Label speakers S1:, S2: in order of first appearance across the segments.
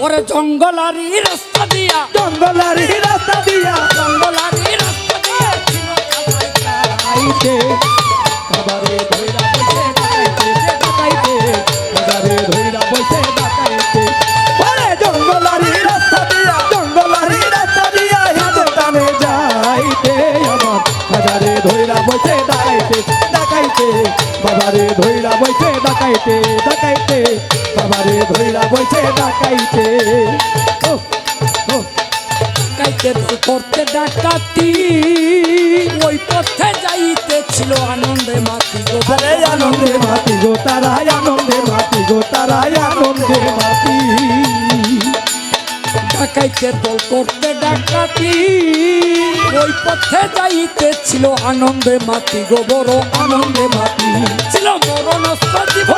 S1: ওরে জঙ্গলারি রাস্তা দিয়া।
S2: জঙ্গলারি রাস্তা দিয়া।
S1: জঙ্গলারি রাস্তা দিয়া ছিল
S2: বাবারে ধইরা বসে ডাকাইতে যে ডাকাইতে বাবারে ধইরা বসে ডাকাইতে ওরে জঙ্গলারি রাস্তা দিয়া জঙ্গলারি রাস্তা দিয়া হিন্দুস্তানে যাইতে আমার। বাবারে ধইরা বসে ডাকাইতে ডাকাইতে বাবারে ধইরা বসে ডাকাইতে ডাকাইতে বাবারে ধইরা বসে ডাকাইতে।
S1: করতে ডাকাতি ওই পথে যাইতে ছিল আনন্দে মাতি গো
S2: আরে আনন্দে মাতি গো তারাই আনন্দে মাতি গো তারাই আনন্দে মাতি
S1: ডাকাইতে দল করতে ডাকাতি ওই পথে যাইতে ছিল আনন্দে মাতি গো বড় আনন্দে মাতি ছিল জীবন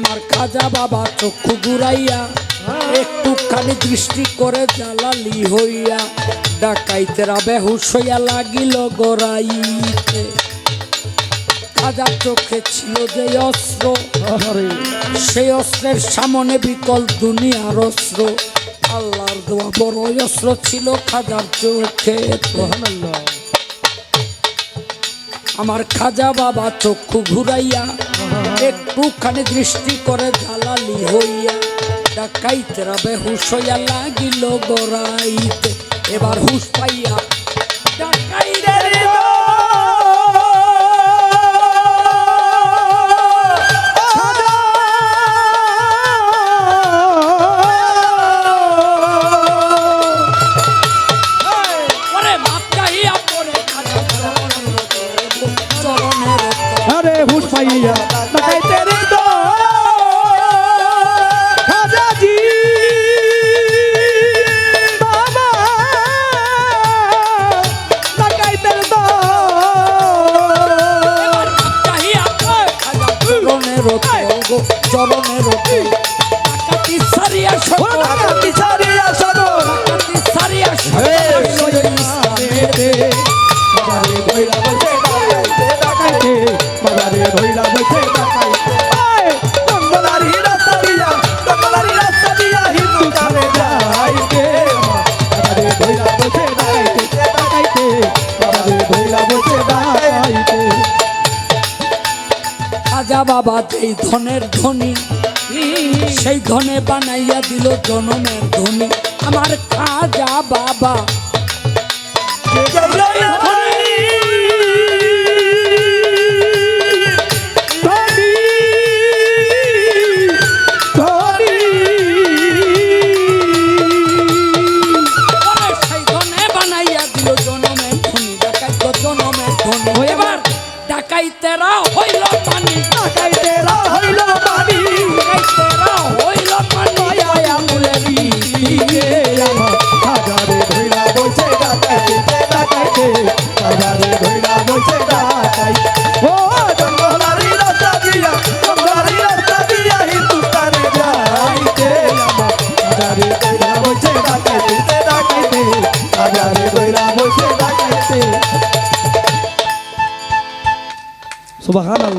S2: আমার
S1: খাজা বাবা চক্ষু ঘুরাইয়া একটুখানি দৃষ্টি করে জ্বালালি হইয়া ডাকাইতেরা বেহুশ হইয়া লাগিল গড়াইতে। খাজার চোখে ছিল যে অস্ত্র সেই অস্ত্রের সামনে বিকল দুনিয়ার অস্ত্র। আল্লাহর দোয়া বড় অস্ত্র ছিল খাজার চোখে। আমার খাজা বাবা চক্ষু ঘুরাইয়া একটুখানি দৃষ্টি করে জ্বালালি হইয়া ডাকাইতেরা বেহুশ হইয়া লাগিল গড়াইতে। এবার হুশ পাইয়া ওরে চরণের
S2: আরে হুশ পাইয়া ডাকাইতে রে তো। খাজাজি বাবা। ডাকাইতে রে তো।
S1: চাহিয়া খাজা চরণের গো চরণের ডাকাতি সারিয়া সব
S2: ডাকাতি ছাড়িয়া শোনো
S1: ডাকাতি সারিয়া সব খাজা বাবা যেই ধনের ধনী সেই ধনে বানাইয়া দিল জনমের ধনী। আমার খাজা বাবা ডাকাইতেরা হইল পানি
S2: ডাকাইতেরা হইল বাণী
S1: ডাকাইতেরা হইল পানি
S2: আয়া মুলে দিকে আমার হাজারে ধইলা বসে ডাকাইতে ডাকাইতে। বসে ডাকাইতে সুবহানাল্লাহ